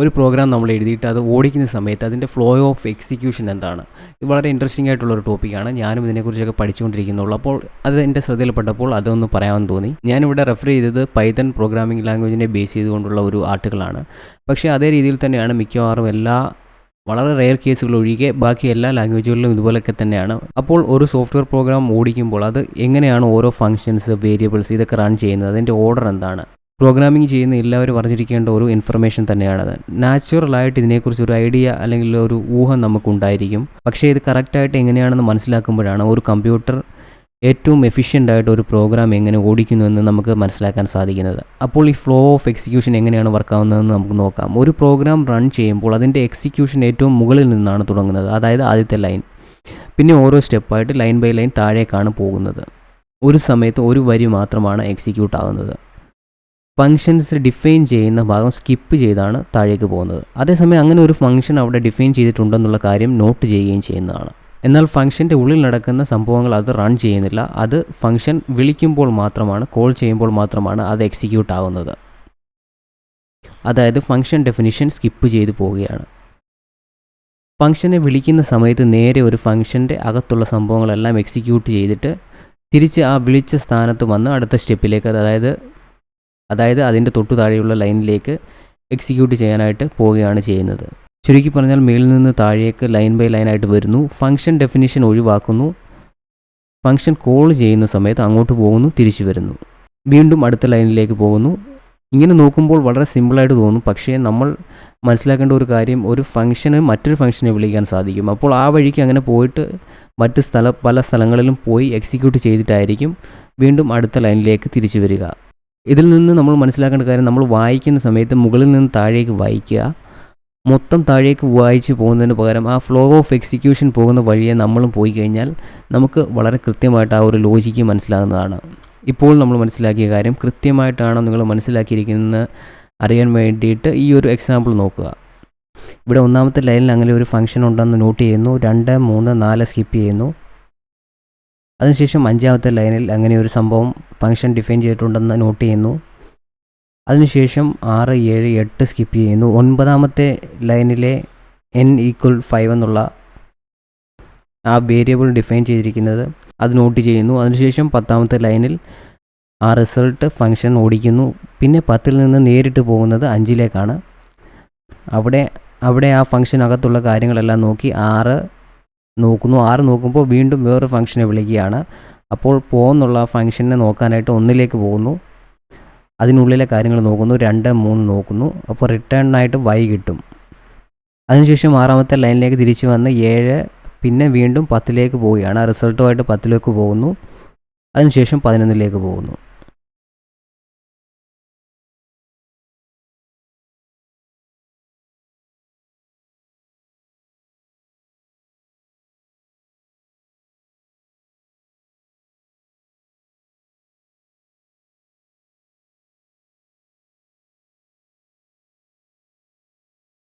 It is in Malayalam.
ഒരു പ്രോഗ്രാം നമ്മൾ എഴുതിയിട്ട് അത് ഓടിക്കുന്ന സമയത്ത് അതിന്റെ ഫ്ലോ ഓഫ് എക്സിക്യൂഷൻ എന്താണ്? ഇത് വളരെ ഇൻട്രസ്റ്റിംഗ് ആയിട്ടുള്ളൊരു ടോപ്പിക്കാണ് ഞാനും ഇതിനെക്കുറിച്ചൊക്കെ പഠിച്ചുകൊണ്ടിരിക്കുന്നുള്ളൂ. അപ്പോൾ അത് എന്റെ ശ്രദ്ധയിൽപ്പെട്ടപ്പോൾ അതൊന്ന് പറയാമെന്ന് തോന്നി. ഞാനിവിടെ റെഫർ ചെയ്തത് പൈത്തൺ പ്രോഗ്രാമിംഗ് ലാംഗ്വേജിനെ ബേസ് ചെയ്തുകൊണ്ടുള്ള ഒരു ആർട്ടിക്കിളാണ് പക്ഷേ അതേ രീതിയിൽ തന്നെയാണ് മിക്കവാറും എല്ലാ വളരെ റെയർ കേസുകൾ ഒഴികെ ബാക്കി എല്ലാ ലാംഗ്വേജുകളിലും ഇതുപോലൊക്കെ തന്നെയാണ്. അപ്പോൾ ഒരു സോഫ്റ്റ്വെയർ പ്രോഗ്രാം ഓടിക്കുമ്പോൾ അത് എങ്ങനെയാണ് ഓരോ ഫങ്ഷൻസ് വേരിയബിൾസ് ഇതൊക്കെ റൺ ചെയ്യുന്നത്? അതിന്റെ ഓർഡർ എന്താണ്? പ്രോഗ്രാമിംഗ് ചെയ്യുന്ന എല്ലാവരും അറിഞ്ഞിരിക്കേണ്ട ഒരു ഇൻഫർമേഷൻ തന്നെയാണത് നാച്ചുറലായിട്ട് ഇതിനെക്കുറിച്ച് ഒരു ഐഡിയ അല്ലെങ്കിൽ ഒരു ഊഹം നമുക്കുണ്ടായിരിക്കും. പക്ഷേ ഇത് കറക്റ്റായിട്ട് എങ്ങനെയാണെന്ന് മനസ്സിലാക്കുമ്പോഴാണ് ഒരു കമ്പ്യൂട്ടർ ഏറ്റവും എഫിഷ്യന്റായിട്ട് ഒരു പ്രോഗ്രാം എങ്ങനെ ഓടിക്കുന്നു എന്ന് നമുക്ക് മനസ്സിലാക്കാൻ സാധിക്കുന്നത്. അപ്പോൾ ഈ ഫ്ലോ ഓഫ് എക്സിക്യൂഷൻ എങ്ങനെയാണ് വർക്കാവുന്നതെന്ന് നമുക്ക് നോക്കാം. ഒരു പ്രോഗ്രാം റൺ ചെയ്യുമ്പോൾ അതിന്റെ എക്സിക്യൂഷൻ ഏറ്റവും മുകളിൽ നിന്നാണ് തുടങ്ങുന്നത്. അതായത് ആദ്യത്തെ ലൈൻ പിന്നെ ഓരോ സ്റ്റെപ്പായിട്ട് ലൈൻ ബൈ ലൈൻ താഴേക്കാണ് പോകുന്നത്. ഒരു സമയത്ത് ഒരു വരി മാത്രമാണ് എക്സിക്യൂട്ട് ആകുന്നത് ഫങ്ഷൻസ് ഡിഫൈൻ ചെയ്യുന്ന ഭാഗം സ്കിപ്പ് ചെയ്താണ് താഴേക്ക് പോകുന്നത്. അതേസമയം അങ്ങനെ ഒരു ഫംഗ്ഷൻ അവിടെ ഡിഫൈൻ ചെയ്തിട്ടുണ്ടെന്നുള്ള കാര്യം നോട്ട് ചെയ്യുകയും ചെയ്യുന്നതാണ്. എന്നാൽ ഫംഗ്ഷന്റെ ഉള്ളിൽ നടക്കുന്ന സംഭവങ്ങൾ അത് റൺ ചെയ്യുന്നില്ല. അത് ഫംഗ്ഷൻ വിളിക്കുമ്പോൾ മാത്രമാണ് കോൾ ചെയ്യുമ്പോൾ മാത്രമാണ് അത് എക്സിക്യൂട്ട് ആവുന്നത്. അതായത് ഫംഗ്ഷൻ ഡെഫിനിഷൻ സ്കിപ്പ് ചെയ്തു പോവുകയാണ്. ഫംഗ്ഷനെ വിളിക്കുന്ന സമയത്ത് നേരെ ഒരു ഫംഗ്ഷന്റെ അകത്തുള്ള സംഭവങ്ങളെല്ലാം എക്സിക്യൂട്ട് ചെയ്തിട്ട് തിരിച്ച് ആ വിളിച്ച സ്ഥാനത്ത് വന്ന് അടുത്ത സ്റ്റെപ്പിലേക്ക് അതായത് അതായത് അതിന്റെ തൊട്ടു താഴെയുള്ള ലൈനിലേക്ക് എക്സിക്യൂട്ട് ചെയ്യാനായിട്ട് പോവുകയാണ് ചെയ്യുന്നത്. ചുരുക്കി പറഞ്ഞാൽ മേളിൽ നിന്ന് താഴേക്ക് ലൈൻ ബൈ ലൈനായിട്ട് വരുന്നു. ഫംഗ്ഷൻ ഡെഫിനിഷൻ ഒഴിവാക്കുന്നു. ഫംഗ്ഷൻ കോൾ ചെയ്യുന്ന സമയത്ത് അങ്ങോട്ട് പോകുന്നു തിരിച്ചു വരുന്നു. വീണ്ടും അടുത്ത ലൈനിലേക്ക് പോകുന്നു. ഇങ്ങനെ നോക്കുമ്പോൾ വളരെ സിമ്പിളായിട്ട് തോന്നും. പക്ഷേ നമ്മൾ മനസ്സിലാക്കേണ്ട ഒരു കാര്യം ഒരു ഫംഗ്ഷന് മറ്റൊരു ഫംഗ്ഷനെ വിളിക്കാൻ സാധിക്കും. അപ്പോൾ ആ വഴിക്ക് അങ്ങനെ പോയിട്ട് മറ്റ് സ്ഥല പല സ്ഥലങ്ങളിലും പോയി എക്സിക്യൂട്ട് ചെയ്തിട്ടായിരിക്കും വീണ്ടും അടുത്ത ലൈനിലേക്ക് തിരിച്ചു വരിക. ഇതിൽ നിന്ന് നമ്മൾ മനസ്സിലാക്കേണ്ട കാര്യം നമ്മൾ വായിക്കുന്ന സമയത്ത് മുകളിൽ നിന്ന് താഴേക്ക് വായിക്കുക. മൊത്തം താഴേക്ക് വായിച്ച് പോകുന്നതിന് പകരം ആ ഫ്ലോ ഓഫ് എക്സിക്യൂഷൻ പോകുന്ന വഴിയെ നമ്മളും പോയി കഴിഞ്ഞാൽ നമുക്ക് വളരെ കൃത്യമായിട്ട് ആ ഒരു ലോജിക്ക് മനസ്സിലാകുന്നതാണ്. ഇപ്പോൾ നമ്മൾ മനസ്സിലാക്കിയ കാര്യം കൃത്യമായിട്ടാണോ നിങ്ങൾ മനസ്സിലാക്കിയിരിക്കുന്നത് അറിയാൻ വേണ്ടിയിട്ട് ഈ ഒരു എക്സാമ്പിൾ നോക്കുക. ഇവിടെ ഒന്നാമത്തെ ലൈനിൽ അങ്ങനെ ഒരു ഫംഗ്ഷൻ ഉണ്ടെന്ന് നോട്ട് ചെയ്യുന്നു. രണ്ട് മൂന്ന് നാല് സ്കിപ്പ് ചെയ്യുന്നു. അതിനുശേഷം അഞ്ചാമത്തെ ലൈനിൽ അങ്ങനെ ഒരു സംഭവം ഫംഗ്ഷൻ ഡിഫൈൻ ചെയ്തിട്ടുണ്ടെന്ന് നോട്ട് ചെയ്യുന്നു. അതിനുശേഷം ആറ് ഏഴ് എട്ട് സ്കിപ്പ് ചെയ്യുന്നു. ഒൻപതാമത്തെ ലൈനിലെ എൻ ഈക്വൽ ഫൈവ് എന്നുള്ള ആ വേരിയബിൾ ഡിഫൈൻ ചെയ്തിരിക്കുന്നത് അത് നോട്ട് ചെയ്യുന്നു. അതിനുശേഷം പത്താമത്തെ ലൈനിൽ ആ റിസൾട്ട് ഫംഗ്ഷൻ ഓടിക്കുന്നു. പിന്നെ പത്തിൽ നിന്ന് നേരിട്ട് പോകുന്നത് അഞ്ചിലേക്കാണ്. അവിടെ അവിടെ ആ ഫംഗ്ഷനകത്തുള്ള കാര്യങ്ങളെല്ലാം നോക്കി ആറ് നോക്കുന്നു. ആറ് നോക്കുമ്പോൾ വീണ്ടും വേറൊരു ഫംഗ്ഷനെ വിളിക്കുകയാണ്. അപ്പോൾ പോകുന്നുള്ള ഫംഗ്ഷനെ നോക്കാനായിട്ട് ഒന്നിലേക്ക് പോകുന്നു. അതിനുള്ളിലെ കാര്യങ്ങൾ നോക്കുന്നു. രണ്ട് മൂന്ന് നോക്കുന്നു. അപ്പോൾ റിട്ടേൺ ആയിട്ട് വൈ കിട്ടും. അതിനുശേഷം ആറാമത്തെ ലൈനിലേക്ക് തിരിച്ചു വന്ന് ഏഴ് പിന്നെ വീണ്ടും പത്തിലേക്ക് പോവുകയാണ്. റിസൾട്ടുമായിട്ട് പത്തിലേക്ക് പോകുന്നു. അതിനുശേഷം പതിനൊന്നിലേക്ക് പോകുന്നു.